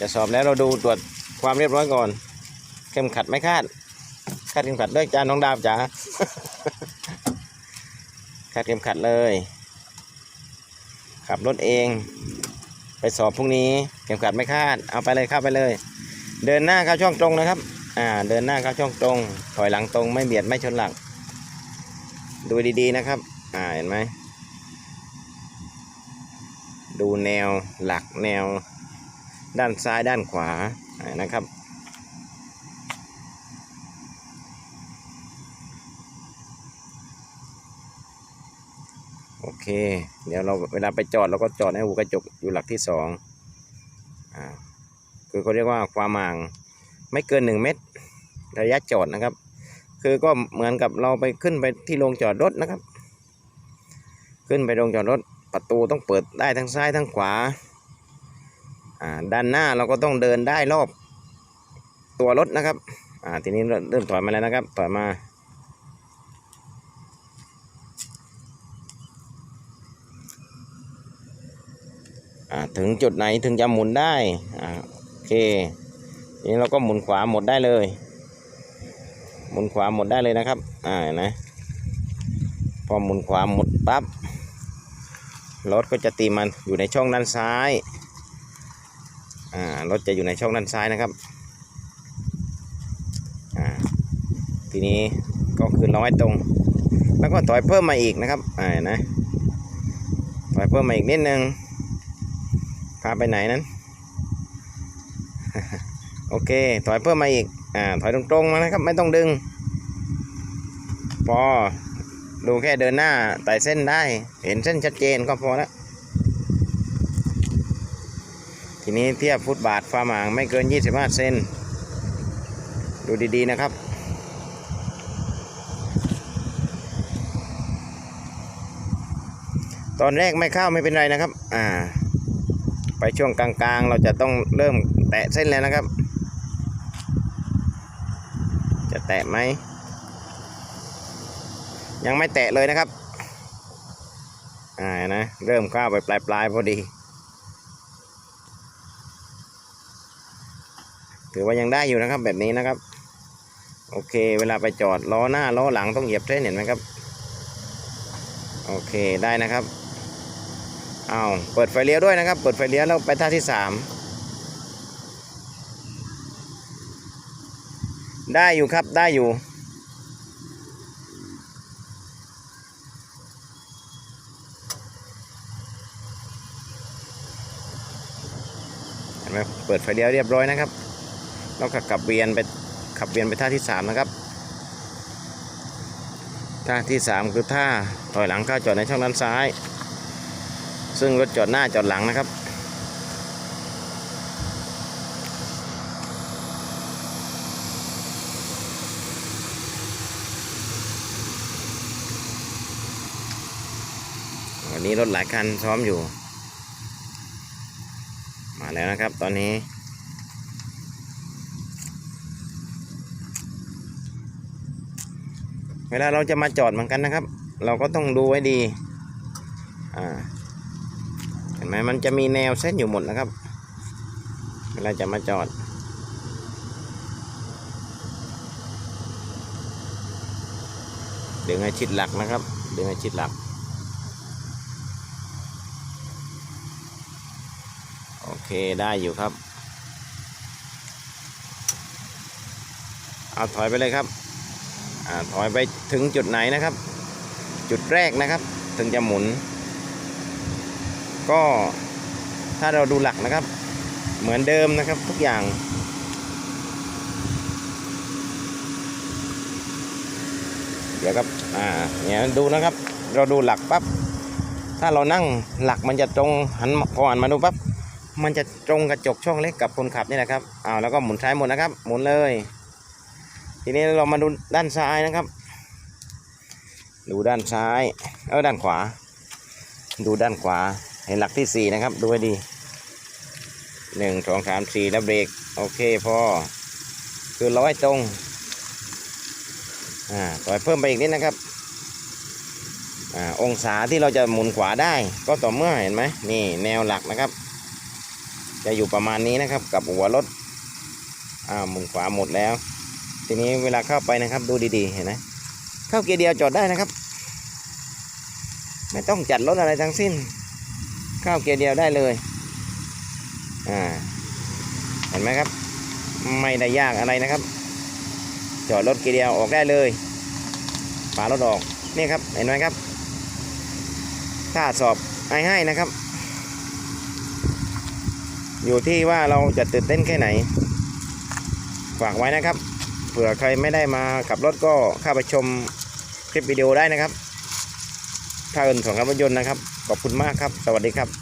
จะสอบแล้วเราดูตรวจความเรียบร้อยก่อน เข้มขัดไม่คาดคาดเข็มขัดด้วยจ้าน้องดาวจ๋าคาดเข็มขัดเลย ขับรถเอง ไปสอบพรุ่งนี้เข็มขัดไม่คาด เอาไปเลยข้าไปเลย เดินหน้าเข้าช่องตรงนะครับ อ่า เดินหน้าเข้าช่องตรง ถอยหลังตรงไม่เบียดไม่ชนหลังดูดีๆนะครับ อ่าเห็นไหมดูแนวหลักแนว ด้านซ้ายด้านขวานะครับโอเค เดี๋ยวเราเวลาไปจอดเราก็จอดให้หูกระจกอยู่หลักที่สองอ่าคือเขาเรียกว่าความห่างไม่เกินหนึ่งเมตร ระยะจอดนะครับ คือก็เหมือนกับเราไปขึ้นไปที่โรงจอดรถนะครับ ขึ้นไปโรงจอดรถประตูต้องเปิดได้ทั้งซ้ายทั้งขวา ด้านหน้าเราก็ต้องเดินได้รอบตัวรถนะครับอ่าทีนี้เริ่มถอยมาแล้วนะครับถอยมาถึงจุดไหนถึงจะหมุนได้อ่าโอเคทีนี้เราก็หมุนขวาหมดได้เลย หมุนขวาหมดได้เลยนะครับอ่านะพอหมุนขวาหมดปั๊บรถก็จะตีมันอยู่ในช่องด้านซ้าย อ่ารถจะอยู่ในช่องด้านซ้ายนะครับอ่าทีนี้ก็คือร้อยตรง แล้วก็ถอยเพิ่มมาอีกนะครับอ่านะถอยเพิ่มมาอีกนิดนึงพาไปไหนนั้นโอเค ถอยเพิ่มมาอีกอ่าถอยตรงๆมานะครับ ไม่ต้องดึง พอดูแค่เดินหน้าไต่เส้นได้ เห็นเส้นชัดเจนก็พอแล้ว ทีนี้เทียบฟุตบาทฟ้าหมางไม่เกิน 25 เซน ดูดีๆนะครับ ตอนแรกไม่เข้าไม่เป็นไรนะครับ อ่า ไปช่วงกลางๆ เราจะต้องเริ่มแตะเส้นแล้วนะครับ จะแตะไหม ยังไม่แตะเลยนะครับ อ่า นะ เริ่มเข้าไปปลายๆพอดี ถือว่ายังได้อยู่นะครับแบบนี้นะครับ โอเค เวลาไปจอดล้อหน้าล้อหลังต้องเหยียบเส้นเห็นไหมครับ โอเคได้นะครับเอาเปิดไฟเลี้ยวด้วยนะครับ เปิดไฟเลี้ยวแล้วไปท่าที่สามได้อยู่ครับได้อยู่เห็นไหมเปิดไฟเลี้ยวเรียบร้อยนะครับ เราก็ขับเวียนไปขับเวียนไปท่าที่สามนะครับ ท่าที่สามคือท่าถอยหลังเข้าจอดในช่องด้านซ้าย ซึ่งรถจอดหน้าจอดหลังนะครับ วันนี้รถหลายคันซ้อมอยู่ มาแล้วนะครับตอนนี้ เวลาเราจะมาจอดเหมือนกันนะครับ เราก็ต้องดูไว้ดีอ่าเห็นไหมมันจะมีแนวเส้นอยู่หมดนะครับ เวลาจะมาจอดดึงให้ชิดหลักนะครับดึงให้ชิดหลัก โอเคได้อยู่ครับ เอาถอยไปเลยครับ ถอยไปถึงจุดไหนนะครับ จุดแรกนะครับ ถึงจะหมุน ก็ถ้าเราดูหลักนะครับ เหมือนเดิมนะครับทุกอย่างเดี๋ยวครับ อ่า เนี่ยดูนะครับ เราดูหลักปั๊บ ถ้าเรานั่งหลักมันจะตรงหันพอหันมาดูปั๊บ มันจะตรงกระจกช่องเล็กกับคนขับนี่นะครับอ้าวแล้วก็หมุนซ้ายหมุนนะครับ หมุนเลย ทีนี้เรามาดูด้านซ้ายนะครับ ดูด้านซ้ายเออด้านขวา ดูด้านขวาเห็นหลักที่สี่นะครับดูให้ดีหนึ่งสองสามสี่แล้วเบรกโอเคพอคือร้อยตรงอ่าต่อยเพิ่มไปอีกนิดนะครับอ่าองศาที่เราจะหมุนขวาได้ ก็ต่อเมื่อเห็นไหมนี่แนวหลักนะครับ จะอยู่ประมาณนี้นะครับกับหัวรถอ่ามุมขวาหมดแล้ว ทีนี้เวลาเข้าไปนะครับ ดูดีๆเห็นไหมเข้าเกียร์เดียวจอดได้นะครับ ไม่ต้องจัดรถอะไรทั้งสิ้น เข้าเกียร์เดียวได้เลยอ่าเห็นไหมครับ ไม่ได้ยากอะไรนะครับ จอดรถเกียร์เดียวออกได้เลยฝารถออกนี่ครับเห็นไหมครับ ถ้าสอบไอ้ให้นะครับ อยู่ที่ว่าเราจะตื่นเต้นแค่ไหนฝากไว้นะครับ เผื่อใครไม่ได้มาขับรถก็เข้าไปชมคลิปวิดีโอได้นะครับ ถ้าเอินของขับรถยนต์นะครับ ขอบคุณมากครับ สวัสดีครับ